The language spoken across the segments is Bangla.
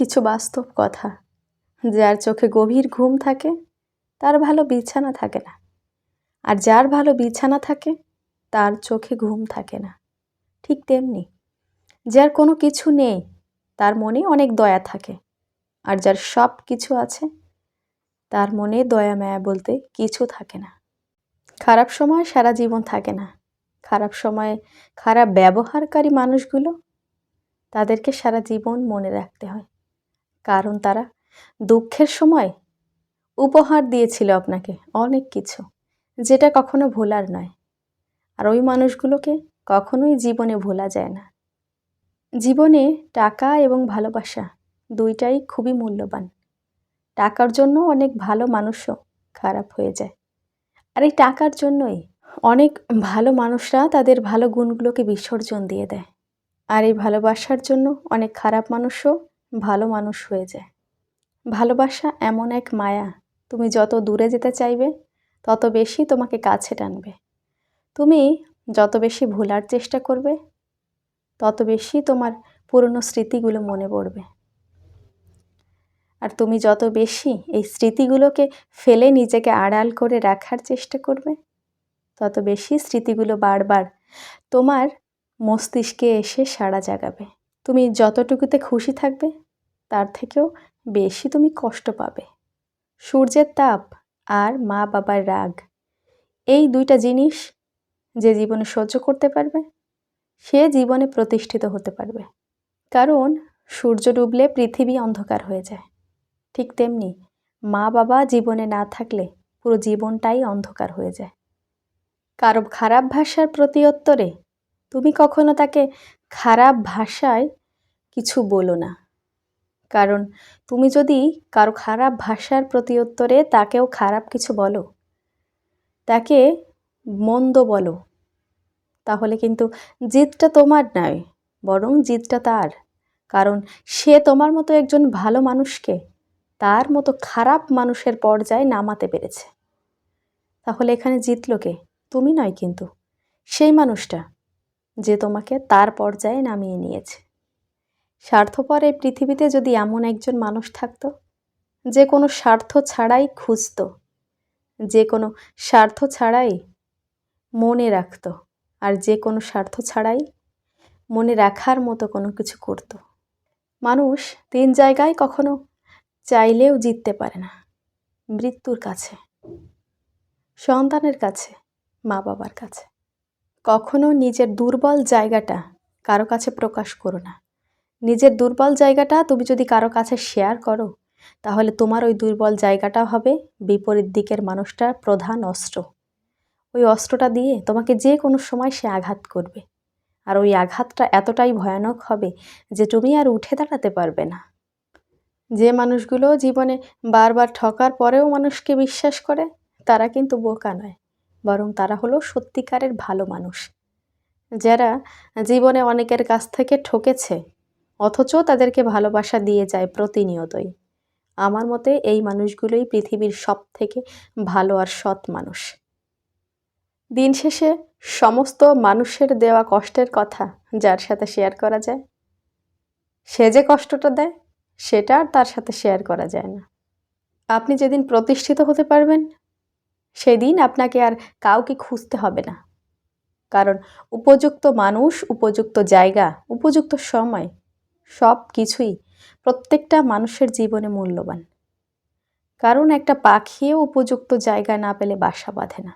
কিছু বাস্তব কথা। যার চোখে গভীর ঘুম থাকে, তার ভালো বিছানা থাকে না। আর যার ভালো বিছানা থাকে, তার চোখে ঘুম থাকে না। ঠিক তেমনি, যার কোনো কিছু নেই, তার মনে অনেক দয়া থাকে। আর যার সব কিছু আছে, তার মনে দয়া মায়া বলতে কিছু থাকে না। খারাপ সময় সারা জীবন থাকে না। খারাপ সময়ে খারাপ ব্যবহারকারী মানুষগুলো, তাদেরকে সারা জীবন মনে রাখতে হয়। কারণ তারা দুঃখের সময় উপহার দিয়েছিল আপনাকে, অনেক কিছু, যেটা কখনো ভোলার নয়। আর ওই মানুষগুলোকে কখনোই জীবনে ভোলা যায় না। জীবনে টাকা এবং ভালোবাসা দুইটাই খুবই মূল্যবান। টাকার জন্য অনেক ভালো মানুষও খারাপ হয়ে যায়। আর এই টাকার জন্যই অনেক ভালো মানুষরা তাদের ভালো গুণগুলোকে বিসর্জন দিয়ে দেয়। আর এই ভালোবাসার জন্য অনেক খারাপ মানুষও ভালো মানুষ হয়ে যায়। ভালোবাসা এমন এক মায়া, তুমি যত দূরে যেতে চাইবে, তত বেশি তোমাকে কাছে টানবে। তুমি যত বেশি ভোলার চেষ্টা করবে, তত বেশি তোমার পুরনো স্মৃতিগুলো মনে পড়বে। আর তুমি যত বেশি এই স্মৃতিগুলোকে ফেলে নিজেকে আড়াল করে রাখার চেষ্টা করবে, তত বেশি স্মৃতিগুলো বারবার তোমার মস্তিষ্কে এসে সাড়া জাগাবে। তুমি যতটুকুতে খুশি থাকবে, তার থেকেও বেশি তুমি কষ্ট পাবে। সূর্যের তাপ আর মা বাবার রাগ, এই দুইটা জিনিস যে জীবনে সহ্য করতে পারবে, সে জীবনে প্রতিষ্ঠিত হতে পারবে। কারণ সূর্য ডুবলে পৃথিবী অন্ধকার হয়ে যায়। ঠিক তেমনি মা বাবা জীবনে না থাকলে পুরো জীবনটাই অন্ধকার হয়ে যায়। কারও খারাপ ভাষার প্রতি উত্তরে তুমি কখনো তাকে খারাপ ভাষায় কিছু বলো না। কারণ তুমি যদি কারও খারাপ ভাষার প্রতি উত্তরে তাকেও খারাপ কিছু বলো, তাকে মন্দ বলো, তাহলে কিন্তু জিতটা তোমার নয়, বরং জিতটা তার। কারণ সে তোমার মতো একজন ভালো মানুষকে তার মতো খারাপ মানুষের পর্যায়ে নামাতে পেরেছে। তাহলে এখানে জিতলো কে? তুমি নয় কিন্তু, সেই মানুষটা যে তোমাকে তার পর্যায়ে নামিয়ে নিয়েছে। স্বার্থপর এই পৃথিবীতে যদি এমন একজন মানুষ থাকতো, যে কোনো স্বার্থ ছাড়াই খুঁজত, যে কোনো স্বার্থ ছাড়াই মনে রাখত, আর যে কোনো স্বার্থ ছাড়াই মনে রাখার মতো কোনো কিছু করত। মানুষ তিন জায়গায় কখনো চাইলেও জিততে পারে না, মৃত্যুর কাছে, সন্তানের কাছে মা বাবার কাছে। কখনো নিজের দুর্বল জায়গাটা কারও কাছে প্রকাশ করো না। নিজের দুর্বল জায়গাটা তুমি যদি কারও কাছে শেয়ার করো, তাহলে তোমার ওই দুর্বল জায়গাটা হবে বিপরীত দিকের মানুষটার প্রধান অস্ত্র। ওই অস্ত্রটা দিয়ে তোমাকে যে কোনো সময় সে আঘাত করবে। আর ওই আঘাতটা এতটাই ভয়ানক হবে যে তুমি আর উঠে দাঁড়াতে পারবে না। যে মানুষগুলো জীবনে বারবার ঠকার পরেও মানুষকে বিশ্বাস করে, তারা কিন্তু বোকা নয়, বরং তারা হলো সত্যিকারের ভালো মানুষ। যারা জীবনে অনেকের কাছ থেকে ঠকেছে অথচ তাদেরকে ভালোবাসা দিয়ে যায় প্রতিনিয়তই। আমার মতে এই মানুষগুলোই পৃথিবীর সব থেকে ভালো আর সৎ মানুষ। দিন শেষে সমস্ত মানুষের দেওয়া কষ্টের কথা যার সাথে শেয়ার করা যায়, সে যে কষ্টটা দেয়, সেটা আর তার সাথে শেয়ার করা যায় না। আপনি যেদিন প্রতিষ্ঠিত হতে পারবেন, সেদিন আপনাকে আর কাউকে খুঁজতে হবে না। কারণ উপযুক্ত মানুষ, উপযুক্ত জায়গা, উপযুক্ত সময় সব কিছুই প্রত্যেকটা মানুষের জীবনে মূল্যবান। কারণ একটা পাখিও উপযুক্ত জায়গা না পেলে বাসা বাঁধে না।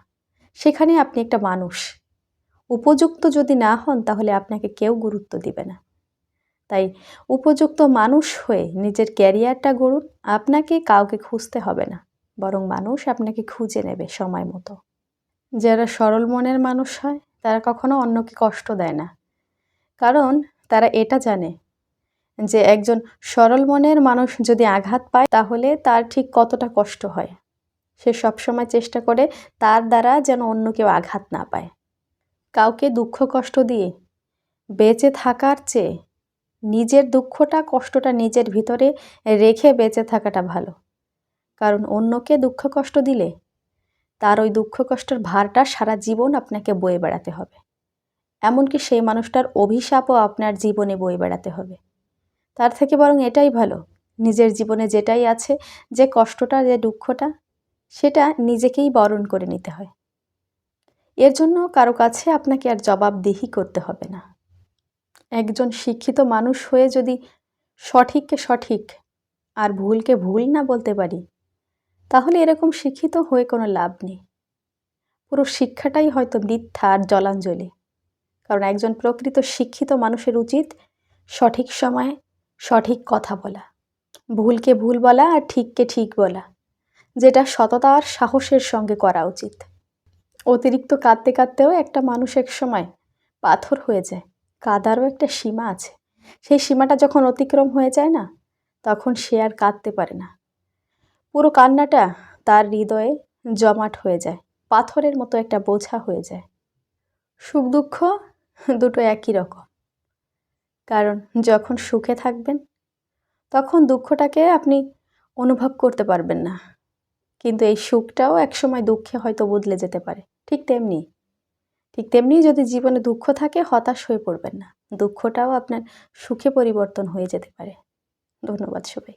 সেখানে আপনি একটা মানুষ। উপযুক্ত যদি না হন, তাহলে আপনাকে কেউ গুরুত্ব দিবে না। তাই উপযুক্ত মানুষ হয়ে নিজের ক্যারিয়ারটা গড়ুন। আপনাকে কাউকে খুঁজতে হবে না। বরং মানুষ আপনাকে খুঁজে নেবে সময় মতো। যারা সরল মনের মানুষ হয়, তারা কখনো অন্যকে কষ্ট দেয় না। কারণ তারা এটা জানে যে একজন সরল মনের মানুষ যদি আঘাত পায়, তাহলে তার ঠিক কতটা কষ্ট হয়? সে সবসময় চেষ্টা করে তার দ্বারা যেন অন্য কেউ আঘাত না পায়। কাউকে দুঃখ কষ্ট দিয়ে বেঁচে থাকার চেয়ে নিজের দুঃখটা কষ্টটা নিজের ভিতরে রেখে বেঁচে থাকাটা ভালো। কারণ অন্যকে দুঃখ কষ্ট দিলে তার ওই দুঃখ কষ্টের ভারটা সারা জীবন আপনাকে বয়ে বেড়াতে হবে। এমনকি সেই মানুষটার অভিশাপও আপনার জীবনে বয়ে বেড়াতে হবে। তার থেকে বরং এটাই ভালো, নিজের জীবনে যেটাই আছে, যে কষ্টটা, যে দুঃখটা, সেটা নিজেকেই বরণ করে নিতে হয়। এর জন্য কারও কাছে আপনাকে আর জবাবদিহি করতে হবে না। একজন শিক্ষিত মানুষ হয়ে যদি সঠিককে সঠিক আর ভুলকে ভুল না বলতে পারি, তাহলে এরকম শিক্ষিত হয়ে কোনো লাভ নেই। পুরো শিক্ষাটাই হয়তো মিথ্যা আর জলাঞ্জলি। কারণ একজন প্রকৃত শিক্ষিত মানুষের উচিত সঠিক সময়ে সঠিক কথা বলা। ভুলকে ভুল বলা আর ঠিককে ঠিক বলা, যেটা সততা আর সাহসের সঙ্গে করা উচিত। অতিরিক্ত কাঁদতে কাঁদতেও একটা মানুষ এক সময় পাথর হয়ে যায়, কাদারও একটা সীমা আছে। সেই সীমাটা যখন অতিক্রম হয়ে যায় না, তখন সে আর কাঁদতে পারে না। পুরো কান্নাটা তার হৃদয়ে জমাট হয়ে যায়, পাথরের মতো একটা বোঝা হয়ে যায়। সুখ দুঃখ দুটো একই রকম। কারণ যখন সুখে থাকবেন, তখন দুঃখটাকে আপনি অনুভব করতে পারবেন না। কিন্তু এই সুখটাও একসময় দুঃখে হয়তো বদলে যেতে পারে, ঠিক তেমনি। ঠিক তেমনি যদি জীবনে দুঃখ থাকে, হতাশ হয়ে পড়বেন না। দুঃখটাও আপনার সুখে পরিবর্তন হয়ে যেতে পারে। ধন্যবাদ সবাই